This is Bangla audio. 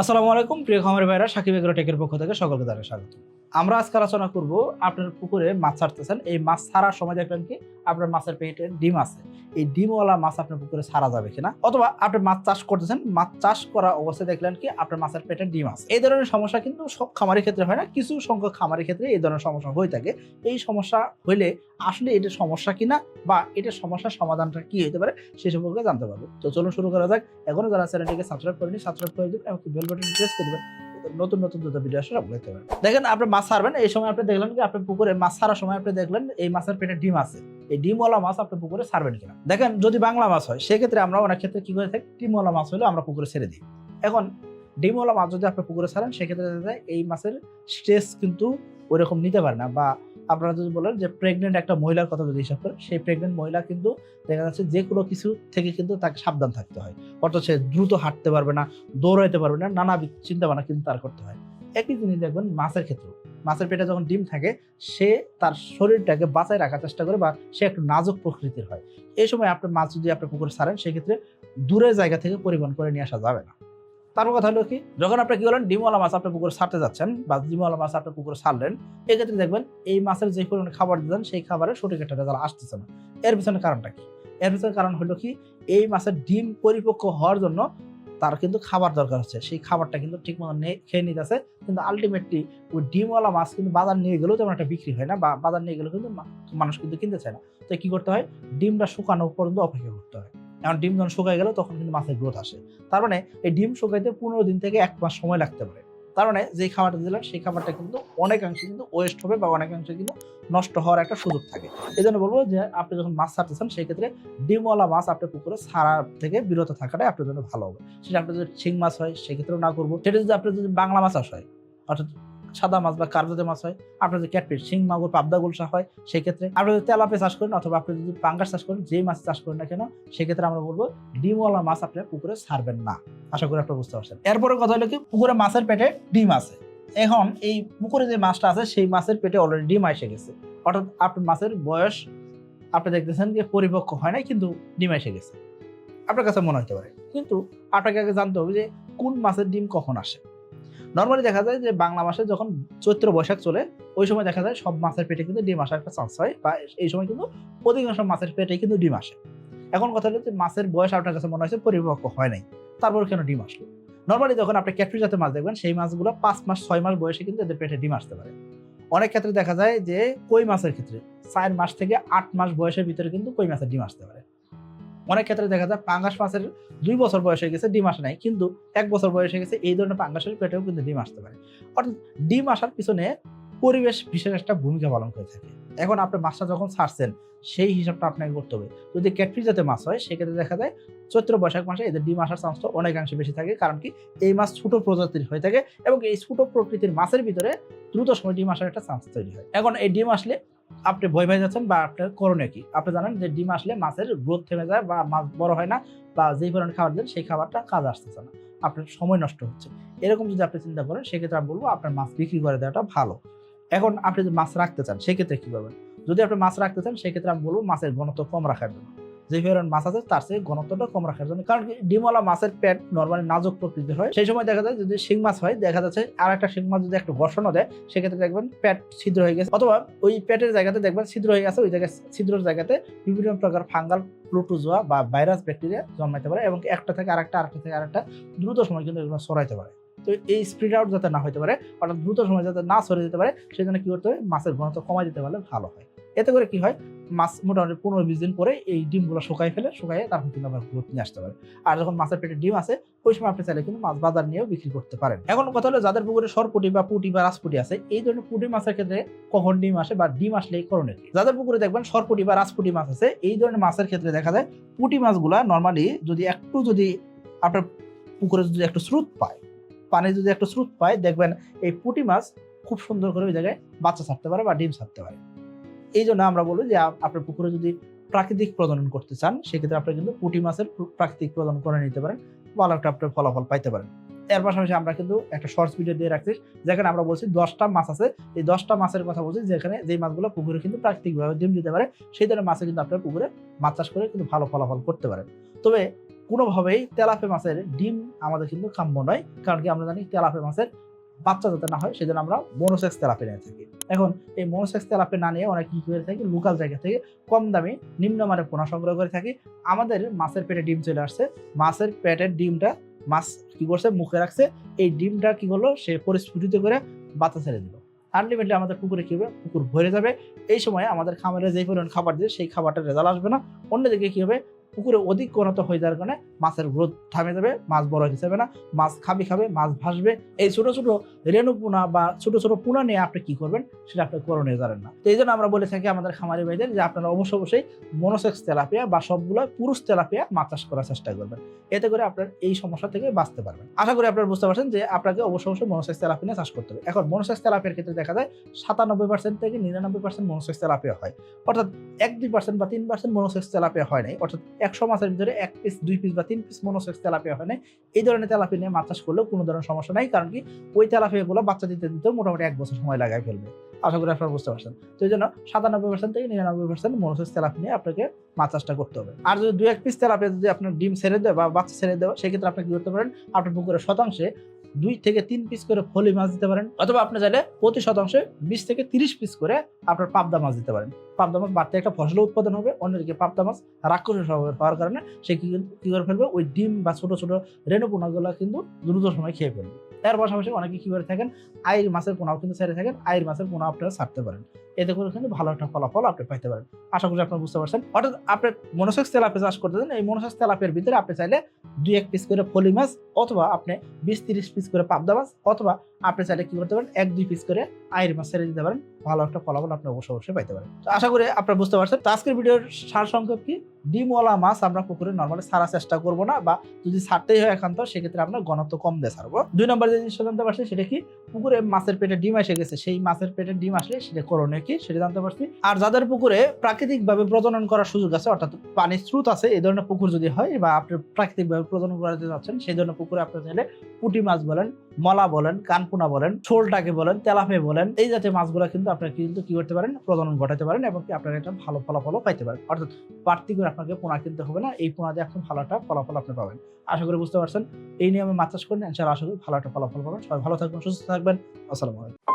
আসসালামু আলাইকুম, প্রিয় খামারি ভাইরা, সাকিব এগ্রো টেকের পক্ষ থেকে সকলকে জানাই স্বাগত। আমরা আজকে আলোচনা করব আপনার পুকুরে মাছ ছাড়তেছেন, এই মাছ ছাড়ার সময় দেখবেন কি আপনার মাছের পেটে ডিম আছে। এই ডিমওয়ালা মাছ আপনার পুকুরে ছাড়া যাবে কিনা? অথবা আপনি মাছ চাষ করতেছেন, মাছ চাষ করা অবস্থায় দেখলেন কি আপনার মাছের পেটে ডিম আছে। এই ধরনের সমস্যা কিন্তু সব খামারের ক্ষেত্রে হয় না, কিছু সংখ্যক খামারের ক্ষেত্রে এই ধরনের সমস্যা হয়ে থাকে। এই সমস্যা হলে আসলে এটা সমস্যা কিনা বা এটার সমস্যার সমাধানটা কি হতে পারে, সে সম্পর্কে জানতে পারব। তো চলুন শুরু করা যাক। এখনও যারা চ্যানেলটিকে সাবস্ক্রাইব করেনি সাবস্ক্রাইব করে দিন এবং বেল বাটন প্রেস দেবেন নতুন নতুন দুটো ভিডিও আসলে আপলোড করতে পারেন দেখেন আপনি মাছ ছাড়বেন, এই সময় আপনি দেখলেন কি আপনার পুকুরে মাছ ছাড়ার সময় আপনি দেখলেন এই মাছের পেটে ডিম আছে। এই ডিমওয়ালা মাছ আপনি পুকুরে ছাড়বেন কিনা? দেখেন যদি বাংলা মাছ হয়, সেক্ষেত্রে আমরা অনেক ক্ষেত্রে কি করে থাকি, ডিমওয়ালা মাছ হলে আমরা পুকুরে ছেড়ে দিই। এখন ডিমওয়ালা মাছ যদি আপনি পুকুরে ছাড়েন, সেক্ষেত্রে এই মাছের স্ট্রেস কিন্তু ওইরকম নিতে পারে না বা আপনারা যদি বলেন যে প্রেগনেন্ট একটা মহিলার কথা যদি হিসাব করেন, সেই প্রেগনেন্ট মহিলা কিন্তু দেখা যাচ্ছে যে কোনো কিছু থেকে কিন্তু তাকে সাবধান থাকতে হয়। অর্থাৎ সে দ্রুত হাঁটতে পারবে না, দৌড়াইতে পারবে না, নানা চিন্তা ভাবনা কিন্তু তার করতে হয়। একই জিনিস দেখবেন মাছের ক্ষেত্রে মাছের পেটে যখন ডিম থাকে, সে তার শরীরটাকে বাঁচায় রাখার চেষ্টা করে বা সে একটু নাজুক প্রকৃতির হয়। এই সময় আপনার মাছ যদি আপনার পুকুরে ছাড়েন, সেক্ষেত্রে দূরের জায়গা থেকে পরিবহন করে নিয়ে আসা যাবে না। তারপর কথা হলো কি, যখন আপনি কি বলেন ডিমওয়ালা মাছ আপনার পুকুরে ছাড়তে যাচ্ছেন বা ডিমওয়ালা মাছ আপনার পুকুরে ছাড়লেন, এক্ষেত্রে দেখবেন এই মাছের যে পরিমাণে খাবার দিতেন, সেই খাবারের সঠিক একটা রেজাল্ট আসতেছে না। এর পিছনে কারণটা কি? এর পিছনে কারণ হলো কি, এই মাছের ডিম পরিপক্ক হওয়ার জন্য তার কিন্তু খাবার দরকার হচ্ছে। সেই খাবারটা কিন্তু ঠিক মতো খেয়ে নিতেছে, কিন্তু আলটিমেটলি ওই ডিমওয়ালা মাছ কিন্তু বাজার নিয়ে গেলেও তেমন একটা বিক্রি হয় না বা বাজার নিয়ে গেলেও কিন্তু মানুষ কিন্তু কিনতে চায় না। তো কি করতে হয়? ডিমটা শুকানো পর্যন্ত অপেক্ষা করতে হয়। এখন ডিম যখন শুকায় গেল, তখন কিন্তু মাছের গ্রোথ আসে। তার মানে এই ডিম শুকাইতে পনেরো দিন থেকে এক মাস সময় লাগতে পারে। তার মানে যে খাবারটা দিলাম, সেই খাবারটা কিন্তু অনেকাংশে কিন্তু ওয়েস্ট হবে বা অনেকাংশে কিন্তু নষ্ট হওয়ার একটা সুযোগ থাকে। এই জন্য বলব যে, আপনি যখন মাছ ছাড়তেছেন, সেই ক্ষেত্রে ডিমওয়ালা মাছ আপনার পুকুরে ছাড়া থেকে বিরত থাকাটাই আপনার জন্য ভালো হবে। সেটা আপনার যদি শিং মাছ হয়, সেক্ষেত্রেও না করব। সেটা যদি আপনার যদি বাংলা মাছ চাষ হয় অর্থাৎ সাদা মাছ বা কার্জাতে মাছ হয়, আপনার যদি ক্যাটফিস শিং, মাগুর, পাবদা গুলশা হয়, সেক্ষেত্রে আপনি যদি তেলাপে চাষ করেন অথবা আপনি যদি পাঙ্গাস চাষ করেন, যেই মাছ চাষ করেন না কেন, সেক্ষেত্রে আমরা বলব ডিমওয়ালা মাছ আপনার পুকুরে ছাড়বেন না। আশা করি আপনি বুঝতে পারছেন। এরপরে কথা হলো কি, পুকুরে মাছের পেটে ডিম আছে। এখন এই পুকুরে যে মাছটা আছে, সেই মাছের পেটে অলরেডি ডিম এসে গেছে। অর্থাৎ আপনার মাছের বয়স, আপনি দেখতেছেন যে পরিপক্ক হয় নাই, কিন্তু ডিম এসে গেছে। আপনার কাছে মনে হতে পারে। কিন্তু আপনাকে আগে জানতে হবে যে, কোন মাছের ডিম কখন আসে? নর্মালি দেখা যায় যে বাংলা মাসে যখন চৈত্র বৈশাখ চলে, ওই সময় দেখা যায় সব মাছের পেটে কিন্তু ডিম আসার একটা চান্স হয় বা এই সময় কিন্তু অধিকাংশ মাছের পেটে কিন্তু ডিম আসে। এখন কথা হলো যে মাছের বয়স আপনার কাছে মনে হচ্ছে পরিপক্ক হয় নাই, তারপর কেন ডিম আসলো? নর্মালি যখন আপনি ক্যাটফিস জাতের মাছ দেখবেন, সেই মাছগুলো পাঁচ মাস, ছয় মাস বয়সে কিন্তু এদের পেটে ডিম আসতে পারে। অনেক ক্ষেত্রে দেখা যায় যে কই মাছের ক্ষেত্রে, চার মাস থেকে আট মাস বয়সের ভিতরে কিন্তু কই মাছের ডিম আসতে পারে। অনেক ক্ষেত্রে দেখা যায় পাঙ্গাস মাছের দুই বছর বয়স হয়ে গেছে, ডিম আসে নাই। কিন্তু এক বছর বয়স হয়ে গেছে, এই ধরনের পাঙ্গাসের পেটেও কিন্তু ডিম আসতে পারে। অর্থাৎ ডিম আসার পিছনে পরিবেশ বিশেষ একটা ভূমিকা পালন করে থাকে। এখন আপনি মাছটা যখন ছাড়ছেন, সেই হিসাবটা আপনাকে করতে হবে। যদি ক্যাটফিস জাতের মাছ হয়, সেক্ষেত্রে দেখা যায় চৈত্র বৈশাখ মাসে এদের ডিম আসার চান্সটা অনেকাংশে বেশি থাকে। কারণ কি? এই মাছ ছোট প্রজাতির হয়ে থাকে এবং এই ছোট প্রকৃতির মাছের ভিতরে দ্রুত সময় ডিম আসার একটা চান্স তৈরি হয়। এখন এই ডিম আসলে আপনি ভয় ভয় যাচ্ছেন বা আপনার করণীয় কি? আপনি জানেন যে ডিম আসলে মাছের গ্রোথ থেমে যায় বা মাছ বড় হয় না বা যেই পরিমাণ খাবার দেন সেই খাবারটা কাজ আসতেছে না। আপনার সময় নষ্ট হচ্ছে। এরকম যদি আপনি চিন্তা করেন, সেক্ষেত্রে আমি বলব আপনার মাছ বিক্রি করে দেওয়াটা ভালো। এখন আপনি যদি মাছ রাখতে চান, সেক্ষেত্রে কী করবেন? যদি আপনি মাছ রাখতে চান, সেক্ষেত্রে আমি বলব মাছের ঘনত্ব কম রাখার জন্য। যে পরিমাণ মাছ আছে, তার চেয়ে ঘনত্বটা কম রাখার জন্য। কারণ ডিমওয়ালা মাছের পেট নর্মালি নাজুক প্রকৃতির হয়। সেই সময় দেখা যায় যদি শিং মাছ হয়, দেখা যাচ্ছে আর একটা শিং মাছ যদি একটু ঘর্ষণও দেয়, সেক্ষেত্রে দেখবেন পেট ছিদ্র হয়ে গেছে। অথবা ওই পেটের জায়গাতে দেখবেন ছিদ্র হয়ে গেছে, ওই জায়গায় ছিদ্রের জায়গাতে বিভিন্ন প্রকার ফাঙ্গাল, প্লুটোজোয়া বা ভাইরাস ব্যাকটেরিয়া জন্মাইতে পারে এবং একটা থেকে আরেকটা আরেকটা থেকে আরেকটা দ্রুত সময় কিন্তু এগুলো ছড়াইতে পারে। তো এই স্প্রিড আউট যাতে না হতে পারে, অর্থাৎ দ্রুত সময় যাতে না ছড়িয়ে যেতে পারে, সেই জন্য কি করতে হবে? মাছের ঘনত্ব কমাই দিতে পারলে ভালো হয়। এতে করে কি হয়? মাছ মোটামুটি পনেরো বিশ দিন পরে এই ডিমগুলো শুকাই ফেলে শুকাইয়ে তারপর কিন্তু আবার গ্রোথ নিয়ে আসতে পারে। আর যখন মাছের পেটে ডিম আছে, ওই সময় আপনি চাইলে কিন্তু মাছ বাজার নিয়েও বিক্রি করতে পারেন। এখন কথা হলো, যাদের পুকুরে সরপুটি বা পুটি বা রাজপুটি আছে, এই ধরনের পুটি মাছের ক্ষেত্রে কখন ডিম আসে বা ডিম আসলে এই করণীয়? যাদের পুকুরে দেখবেন সরপুটি বা রাজপুটি মাছ আছে, এই ধরনের মাছের ক্ষেত্রে দেখা যায় পুটি মাছগুলা নর্মালি যদি একটু যদি আপনার পুকুরে যদি একটু স্রোত পায়, পানি যদি একটু স্রোত পায়, দেখবেন এই পুটি মাছ খুব সুন্দর করে ওই জায়গায় বাচ্চা ছাড়তে পারে বা ডিম ছাড়তে পারে। এই জন্য আমরা বলব যে আপনার পুকুরে যদি প্রাকৃতিক প্রজনন করতে চান, সেক্ষেত্রে আপনি কিন্তু পুঁটি মাছের প্রাকৃতিক প্রজনন করে নিতে পারেন ভালো একটা আপনার ফলাফল পাইতে পারেন। এর পাশাপাশি আমরা কিন্তু একটা শর্টস ভিডিও দিয়ে রাখছি, যেখানে আমরা বলছি দশটা মাছ আছে, এই দশটা মাছের কথা বলছি, যেখানে যেই মাছগুলো পুকুরে কিন্তু প্রাকৃতিকভাবে ডিম দিতে পারে, সেই ধরনের মাছে কিন্তু আপনার পুকুরে মাছ চাষ করে কিন্তু ভালো ফলাফল করতে পারেন। তবে কোনোভাবেই তেলাপে মাছের ডিম আমাদের কিন্তু কাম্য নয়, কারণ কি আমরা জানি তেলাপে মাছের বাচ্চা যাতে না হয়, সেজন্য আমরা মনোসেক্স তেলাপে নিয়ে থাকি। এখন এই মনোসেক্স তেলাপে না নিয়ে অনেক কি করে থাকি লোকাল জায়গা থেকে কম দামে নিম্নমানের পোনা সংগ্রহ করে থাকি। আমাদের মাছের পেটে ডিম চলে আসছে। মাছের পেটের ডিমটা মাছ কি করছে? মুখে রাখছে। এই ডিমটা কি হলো সে পরিস্ফুটিত করে বাচ্চা ছেড়ে দিল। আলটিমেটলি আমাদের পুকুরে কি হবে? পুকুর ভরে যাবে। এই সময় আমাদের খামারে যে পরিমাণ খাবার দিয়ে সেই খাবারটা রেজাল্ট আসবে না। অন্যদিকে কি হবে? পুকুরে অধিক ঘনত্ব হয়ে যাওয়ার কারণে মাছের গ্রোথ থামে যাবে, মাছ বড় হতে যাবে না, মাছ খাবি খাবে, মাছ ভাসবে। এই ছোট ছোট রেণু পোনা বা ছোট ছোট পোনা নিয়ে আপনি কি করবেন সেটা আপনি করণীয় জানেন না। তো এই জন্য আমরা বলে থাকি আমাদের খামারি ভাইদের যে আপনারা অবশ্যই অবশ্যই মনোসেক্স তেলাপিয়া বা সবগুলো পুরুষ তেলাপিয়া মাছ চাষ করার চেষ্টা করবেন। এতে করে আপনার এই সমস্যা থেকে বাঁচতে পারবেন। আশা করি আপনারা বুঝতে পারছেন যে আপনাকে অবশ্যই অবশ্যই মনোসেক্স তেলাপিয়া চাষ করতে হবে। এখন মনোসেক্স তেলাপিয়ার ক্ষেত্রে দেখা যায় সাতানব্বই পার্সেন্ট থেকে নিরানব্বই পার্সেন্ট মনোসেক্স তেলাপিয়া হয়। অর্থাৎ এক দুই পার্সেন্ট বা তিন পার্সেন্ট মনোসেক্স তেলাপিয়া হয় নাই। অর্থাৎ একশো মাছের ভিতরে এক পিস দুই পিস বা তিন পিস মনোসেক্স তেলাপিয়া হয় না। এই ধরনের তেলাপিয়া নিয়ে মাছ চাষ করলেও কোনো ধরনের সমস্যা নাই, কারণ কি ওই তেলাপিয়াগুলো বাচ্চা দিতে দিতে মোটামুটি এক বছর সময় লাগায় ফেলবে। আশা করি আপনারা বুঝতে পারছেন। তো এই জন্য সাতানব্বই পার্সেন্ট থেকে নিরানব্বই পার্সেন্ট মনোসেক্স তেলাপি নিয়ে আপনাকে মাছ চাষটা করতে হবে। আর যদি দু এক পিস তেলাপিয়া যদি আপনার ডিম ছেড়ে দেয় বা বাচ্চা ছেড়ে দেয়, সেক্ষেত্রে আপনি কি করতে পারেন? আপনার পুকুরের শতাংশে দুই থেকে তিন পিস করে ফলি মাছ দিতে পারেন, অথবা আপনি চাইলে প্রতি শতাংশে বিশ থেকে তিরিশ পিস করে আপনার পাবদা মাছ দিতে পারেন। পাবদা মাছ বাড়তে একটা ফসল উৎপাদন হবে, অন্যদিকে পাবদা মাছ রাক্ষস হওয়ার কারণে সে কি করে ফেলবে? ওই ডিম বা ছোট ছোট রেণুপোনাগুলো কিন্তু দ্রুত সময় খেয়ে ফেলবে। এর পাশাপাশি অনেকে কি করে থাকেন? আয়ের মাছের পোনাও কিন্তু ছেড়ে থাকেন, আয়ের মাছের পোনা আপনারা ছাড়তে পারেন। এতে করে কিন্তু ভালো একটা ফলাফল আপনি পাইতে পারেন। আশা করি আপনারা বুঝতে পারছেন। অর্থাৎ আপনার মনোসেক্স তেলাপে চাষ করতে দেন এই মনোসেক্স তেলাপের ভিতরে আপনি চাইলে দুই এক পিস করে ফলি মাছ অথবা আপনি বিশ তিরিশ পিস করে পাবদা মাছ অথবা আপনি চাইলে কি করতে পারেন, এক দুই পিস করে আয়ের মাছ ছেড়ে দিতে পারেন। ভালো একটা ফলাফল আপনি অবশ্যই অবশ্যই পাইতে পারেন। তো আশা করি আপনারা বুঝতে পারছেন। তো আজকের ভিডিওর সার সংক্ষেপ কি? ডিমওয়ালা মাছ আমরা পুকুরে নর্মালি ছাড়ার চেষ্টা করব না বা যদি ছাড়তেই হয় একান্ত, সেক্ষেত্রে আমরা ঘনত্ব কম দিয়ে ছাড়বো। দুই নম্বর যে জিনিসটা জানতে পারছি সেটা কি? পুকুরে মাছের পেটে ডিম এসে গেছে, সেই মাছের পেটে ডিম আসলে সেটা করণীয় কি সেটা জানতে পারছি। আর যাদের পুকুরে প্রাকৃতিকভাবে প্রজনন করার সুযোগ আছে, অর্থাৎ পানির স্রোত আছে, এই ধরনের পুকুর যদি হয় বা আপনি প্রাকৃতিকভাবে প্রজনন করাতে যাচ্ছেন, সেই ধরনের পুকুরে আপনি চাইলে পুঁটি মাছ বলেন মলা বলেন, কানপুনা বলেন ছোলটাকে বলেন তেলাফে বলেন, এই জাতীয় মাছগুলো কিন্তু আপনারা কিন্তু কি করতে পারেন, প্রজনন ঘটাতে পারেন এবং আপনারা একটা ভালো ফলাফলও পাইতে পারেন। অর্থাৎ বাড়তি করে আপনাকে পোনা কিনতে হবে না, এই পোনা দিয়ে আপনি ভালো একটা ফলাফল আপনি পাবেন। আশা করি বুঝতে পারছেন, এই নিয়মে মাছ চাষ করেন আশা করি ভালো একটা ফলাফল পাবেন। সবাই ভালো থাকবেন, সুস্থ থাকবেন, আসসালামু আলাইকুম।